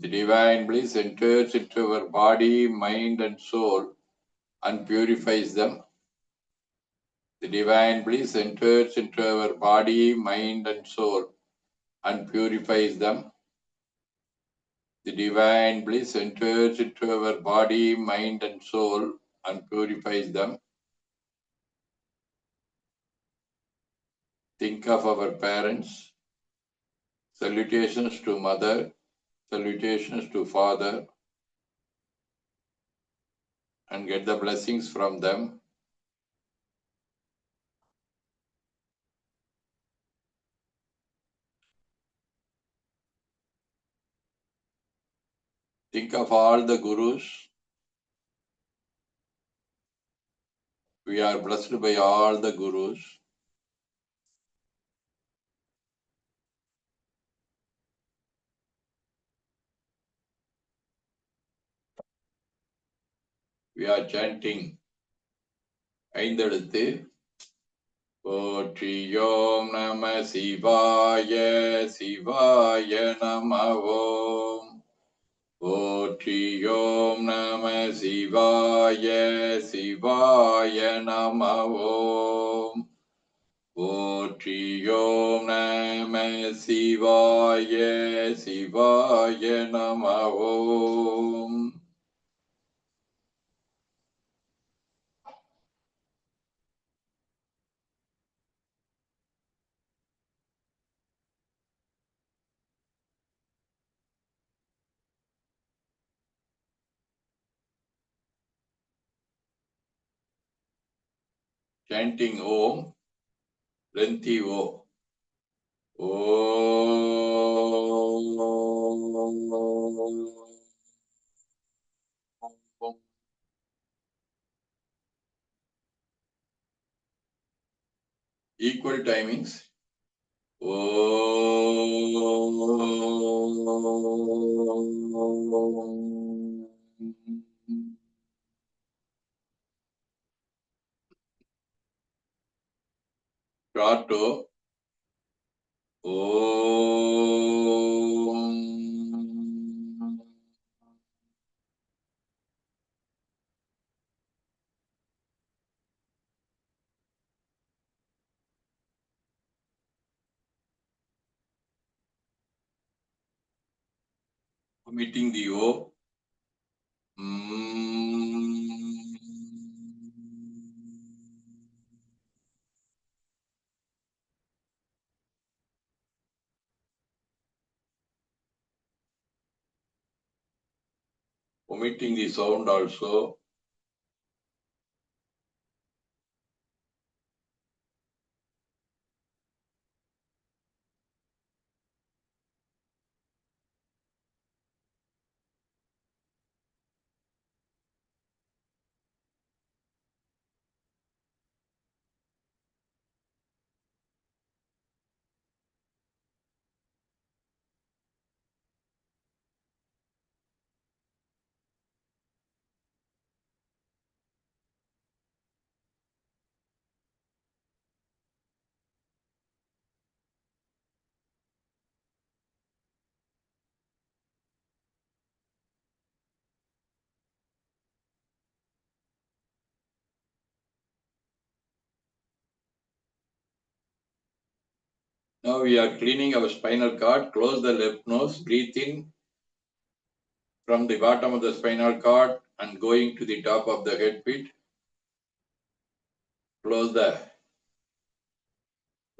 The divine bliss enters into our body, mind, and soul and purifies them. The divine bliss enters into our body, mind, and soul and purifies them. The divine bliss enters into our body, mind, and soul and purifies them. Think of our parents. Salutations to mother, salutations to father, and get the blessings from them. Think of all the gurus. We are blessed by all the gurus. We are chanting. ஐந்தெழுத்து. போற்றியோம் நம சிவாய சிவாய நமவோம். போற்றியோம் நம சிவாய சிவாய நமவோம். போற்றியோம் நம சிவாய சிவாய நமவோம். Chanting Om, lengthy O. Om. Equal timings. Om. Prato. Om. Omitting the O. Omitting the sound also. Now we are cleaning our spinal cord. Close the left nose, breathe in from the bottom of the spinal cord and going to the top of the head pit. Close the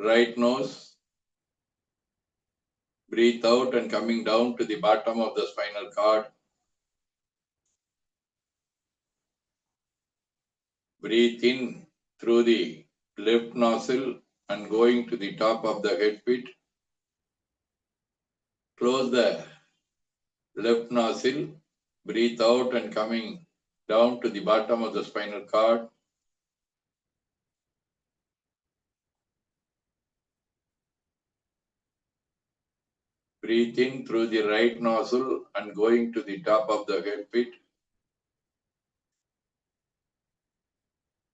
right nose. Breathe out and coming down to the bottom of the spinal cord. Breathe in through the left nostril and going to the top of the head pit. Close the left nostril, breathe out and coming down to the bottom of the spinal cord. Breathe in through the right nostril and going to the top of the head pit.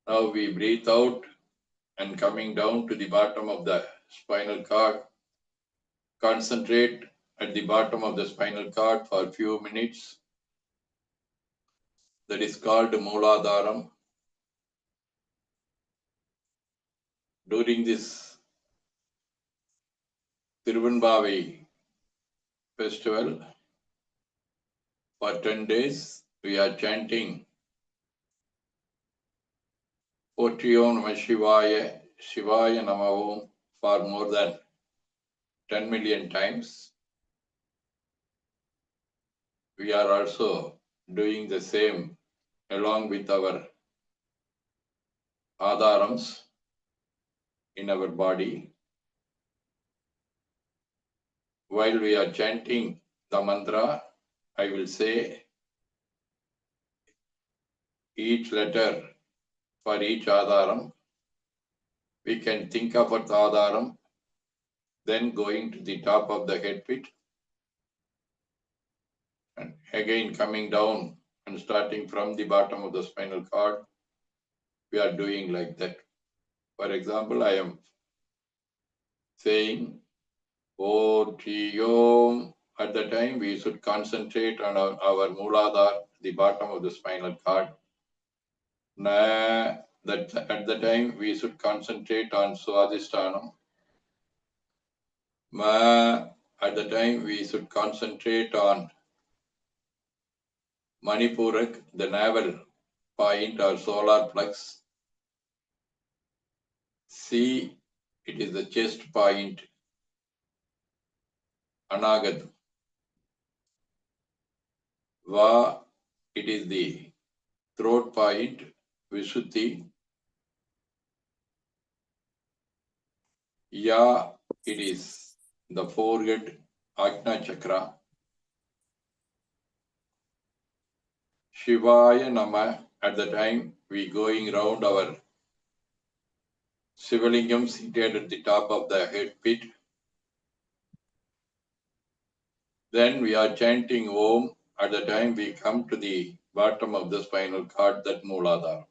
Now we breathe out and coming down to the bottom of the spinal cord. Concentrate at the bottom of the spinal cord for a few minutes. That is called Mooladharam. During this Tirunbavi festival, for 10 days, we are chanting Potriyom Namah Shivaya, Shivaya Namavam for more than 10 million times. We are also doing the same along with our adharams in our body. While we are chanting the mantra, I will say each letter for each adharam. We can think about the adharam, then going to the top of the head pit. And again coming down and starting from the bottom of the spinal cord. We are doing like that. For example, I am saying Om. At the time, we should concentrate on our, our Mooladhara, the bottom of the spinal cord. Na, that at the time we should concentrate on Swadhisthana. Ma, at the time we should concentrate on Manipurak, the navel point or solar plex. C, it is the chest point. Anagat. Va, it is the throat point. Visuddhi. Ya, it is the forehead, Ajna Chakra. Shivaya Nama, at the time we going round our Sivalingam seated at the top of the head pit. Then we are chanting Om at the time we come to the bottom of the spinal cord, that Mooladhara.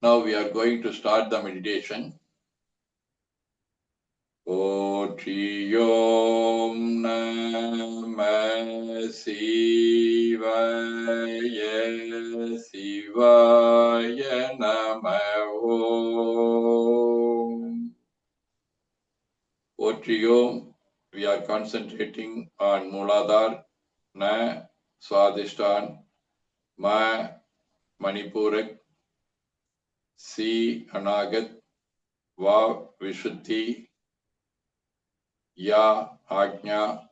Now we are going to start the meditation. Om Namah Shivaya Shivaya Namah Om. We are concentrating on Mooladhara, Na, Swadhisthana, Ma, Manipurak, C. Anagat, Va. Vishuddhi, Ya. Ajna,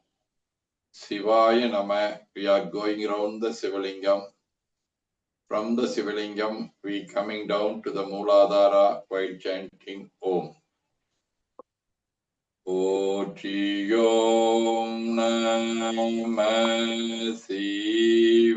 Shivaya Nama. We are going around the Sivalingam. From the Sivalingam, we coming down to the Mooladhara while chanting Om. Om Namah Shivaya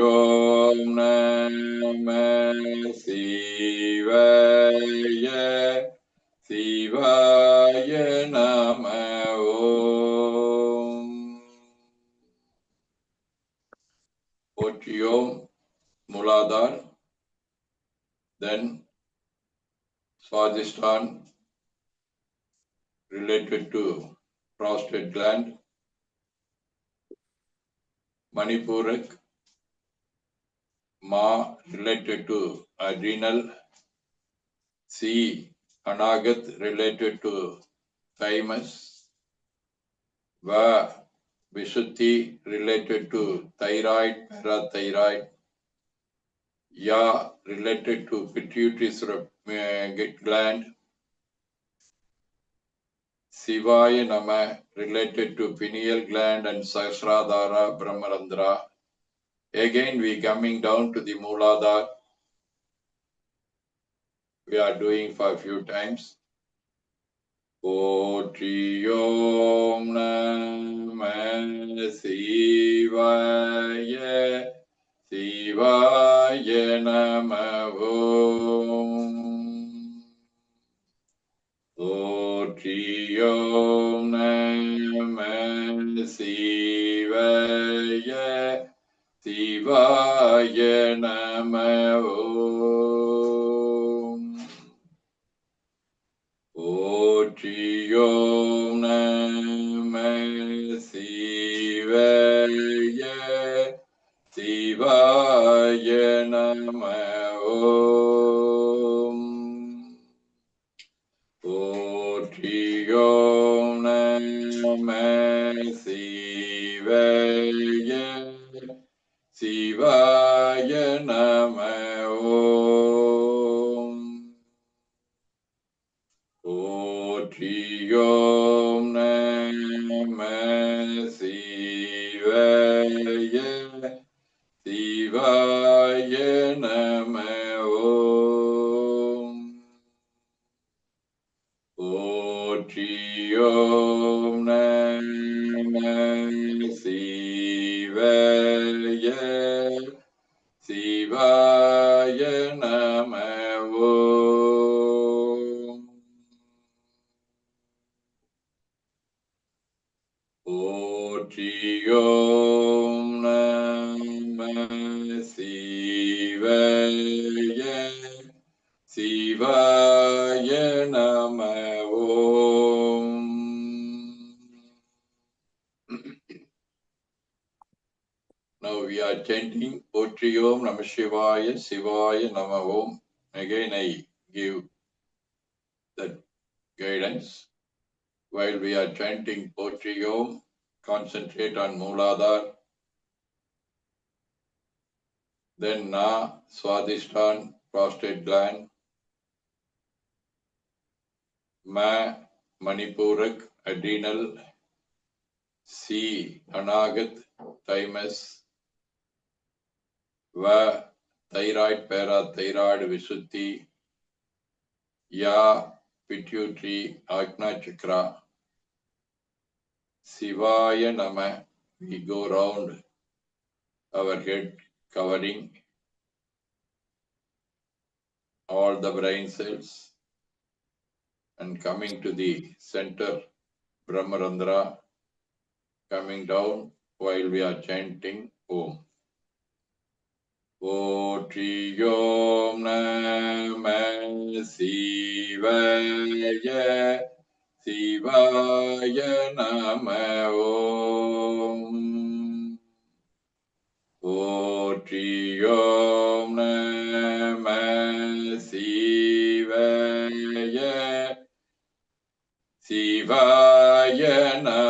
Om Namah Shivaya Shivaya Namah Om. Om Muladhar, then Swadhisthana related to prostate gland, Manipurak, Ma related to adrenal, C. Anagat related to thymus, Va. Vishuddhi related to thyroid, parathyroid, Ya related to pituitary uh, gland, Shivaya Nama related to pineal gland and Sahasradhara Brahmarandra. Again, we coming down to the Mooladhar. We are doing for a few times. Kotriyom namah Sivaya Sivaya namavom Kotriyom namah Sivaya சிவாய நம ஓம். போற்றியோம் நம சிவாய சிவாய நம ஓம். சிவாய நம Now we are chanting Potriyom Namah Shivaya Shivaya Nama Om. Again I give that guidance. While we are chanting Potriyom, concentrate on Mooladhar. Then Na, Swadhisthana, prostate gland. Ma, Manipurak, adrenal. C, Anagat, thymus. Va, thyroid, parathyroid, Visuddhi. Ya, pituitary, Agna Chakra. Shivaya Nama, we go round our head covering all the brain cells and coming to the center Brahmarandra, coming down while we are chanting Om. போற்றியோம் நம சிவய சிவாய நம ஓம் போற்றியோம் நம சிவய சிவாய நம.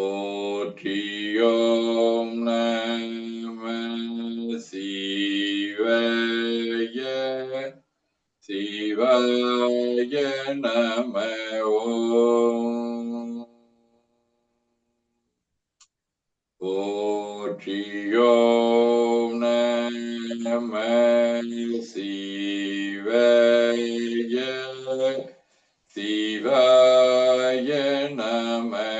Om Namah Shivaya Namah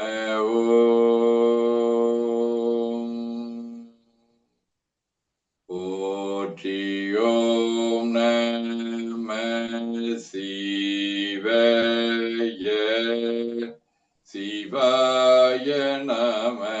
शिवाय नमः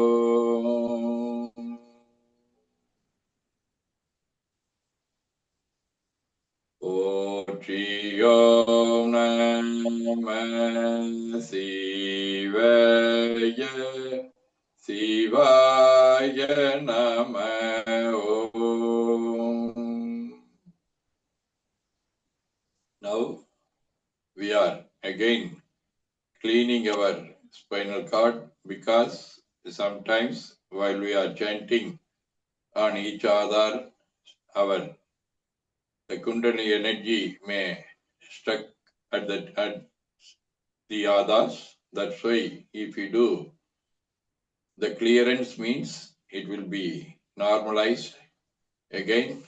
சிவாய சிவாய நம ஓம் Now we are again cleaning our spinal cord because sometimes while we are chanting on each other, our the Kundalini energy may stuck at the at the others. That's why if you do the clearance means it will be normalized. Again,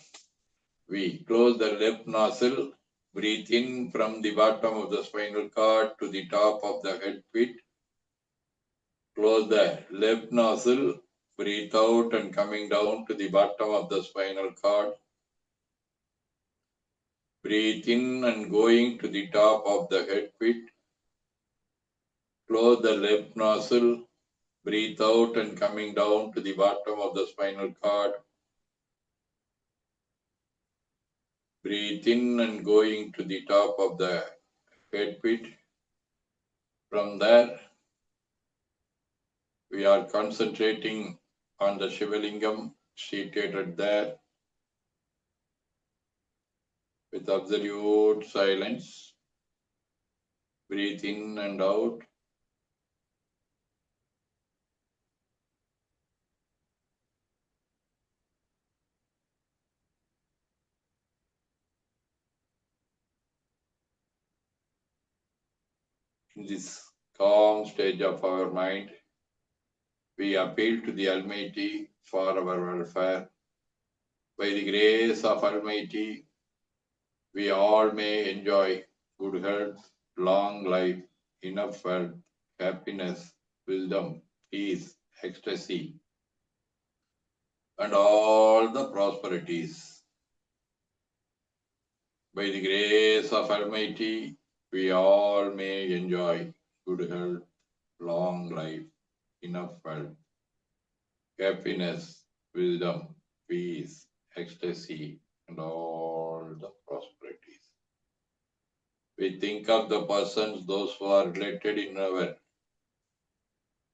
we close the left nostril, breathe in from the bottom of the spinal cord to the top of the head pit. Close the left nostril, breathe out and coming down to the bottom of the spinal cord. Breathe in and going to the top of the head pit. Close the left nostril, breathe out and coming down to the bottom of the spinal cord. Breathe in and going to the top of the head pit. From there, we are concentrating on the Shivalingam seated there with absolute silence. Breathe in and out. In this calm stage of our mind, we appeal to the Almighty for our welfare. By the grace of Almighty, we all may enjoy good health, long life, enough wealth, happiness, wisdom, peace, ecstasy, and all the prosperities. By the grace of Almighty, we all may enjoy good health, long life, enough wealth, happiness, wisdom, peace, ecstasy, and all the prosperities. We think of the persons, those who are related in our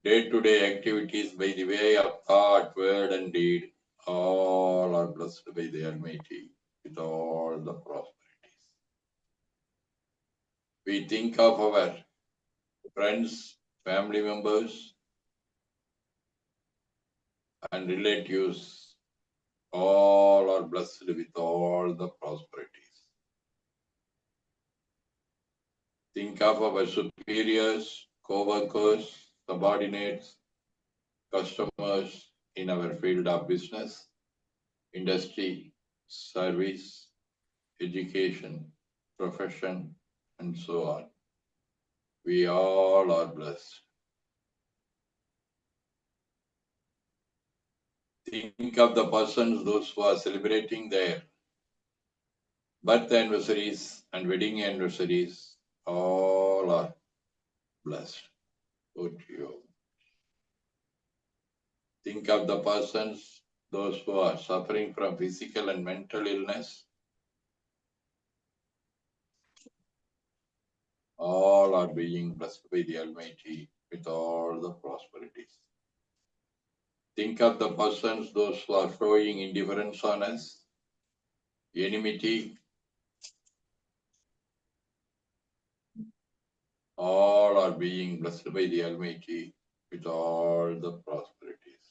day-to-day activities by the way of thought, word, and deed. All are blessed by the Almighty with all the prosperities. We think of our friends, family members, and relatives. All are blessed with all the prosperities. Think of our superiors, co-workers, subordinates, customers in our field of business, industry, service, education, profession, and so on. We all are blessed. Think of the persons, those who are celebrating their birth anniversaries and wedding anniversaries, all are blessed. Good you. Think of the persons, those who are suffering from physical and mental illness. All are being blessed by the Almighty with all the prosperities. Think of the persons, those who are showing indifference on us. enmity, all are being blessed by the Almighty with all the prosperities.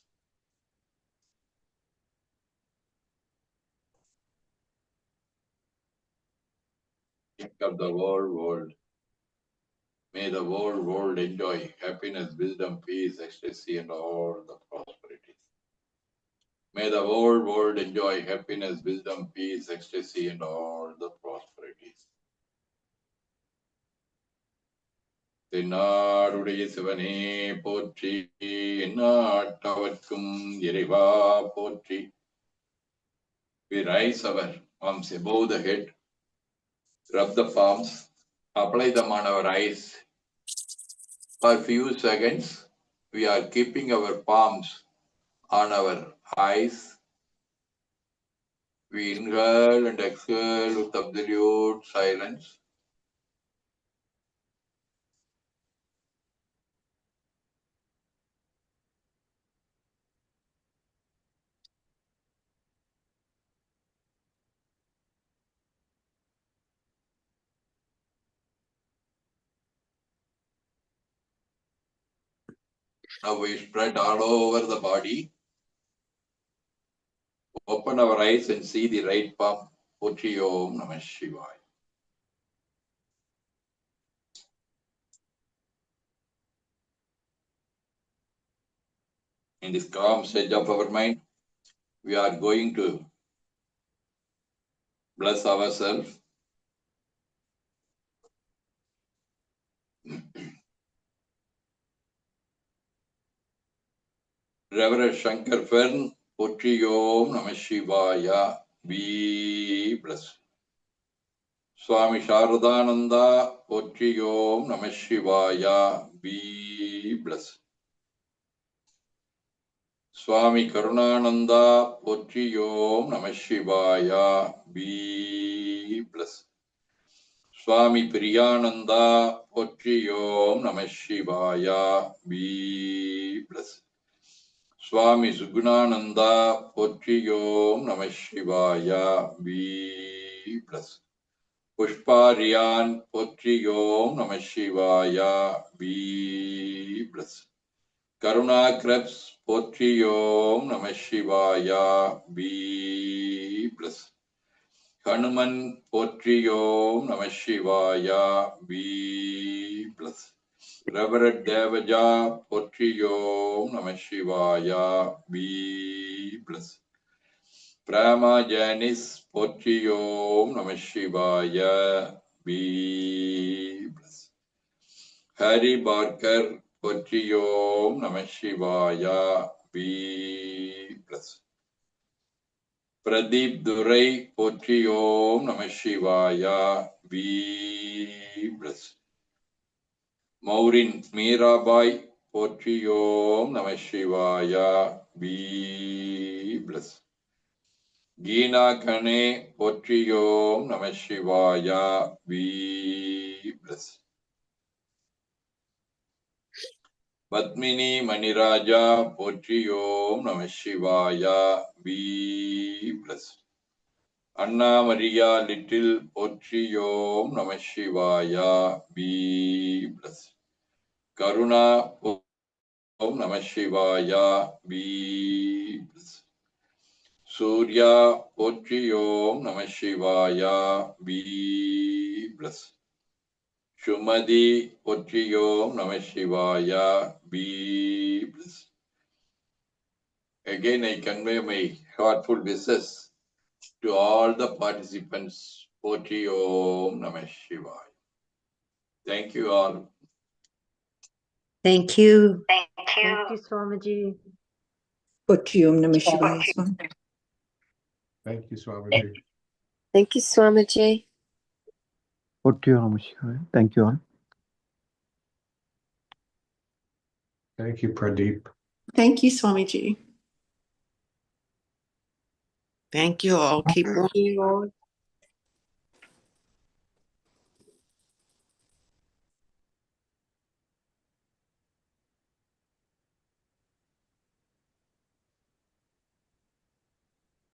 Think of the whole world. May the whole world enjoy happiness, wisdom, peace, ecstasy, and all the prosperities. May the whole world enjoy happiness, wisdom, peace, ecstasy, and all the prosperities. தென்னாடுடைய சிவனே போற்றி எந்நாட்டவர்க்கும் இறைவா போற்றி We rise our arms above the head, rub the palms, apply them on our eyes. for few seconds, we are keeping our palms on our eyes. We inhale and exhale with absolute silence. Now we spread all over the body. Open our eyes and see the right palm. Pochi Om Namah Shivaya. In this calm stage of our mind, we are going to bless ourselves. Reverend Shankar Fern, Potri Om Namah Shivaya, be blessed. Swami Sharadananda, Potri Om Namah Shivaya, be blessed. Swami Karunananda, Potri Om Namah Shivaya, be blessed. Swami Priyananda, Potri Om Namah Shivaya, be blessed. Swami Sugunananda, Potri Om Namah Shivaya, be blessed. Pushpariyan, Potri Om Namah Shivaya, be blessed. Karuna Krebs, Potri Om Namah Shivaya, be blessed. Hanuman, Potri Om Namah Shivaya, be blessed. Reverend Devaja, Potri Om Namah Shivaya, be blessed. Prama Janice, Potri Om Namah Shivaya, be blessed. Hari Barker, Potri Om Namah Shivaya, be blessed. Pradeep Durai, Potri Om Namah Shivaya, be blessed. Maureen Mirabai, Potri Om Namah Shivaya, be blessed. Geena Kane, Potri Om Namah Shivaya, be blessed. Padmini Maniraja, Potri Om Namah Shivaya, be blessed. Anna Maria Little, Potri Om Namah Shivaya, be blessed. Karuna Om Namah Shivaya, be blessed. Surya Potri Om Namah Shivaya, be blessed. Shumadi Potri Om Namah Shivaya, be blessed. Again, I convey my heartful wishes to all the participants. Potri Om Namah Shivaya. Thank you all. Thank you. Thank you, Swamiji. Potri Om Namah Shivaya. Swami. Thank you, Swamiji. Thank you, Swamiji. Potri Om Namah Shivaya. Thank you all. Thank you, Pradeep. Thank you, Swamiji. Thank you all. Keep. Thank you all.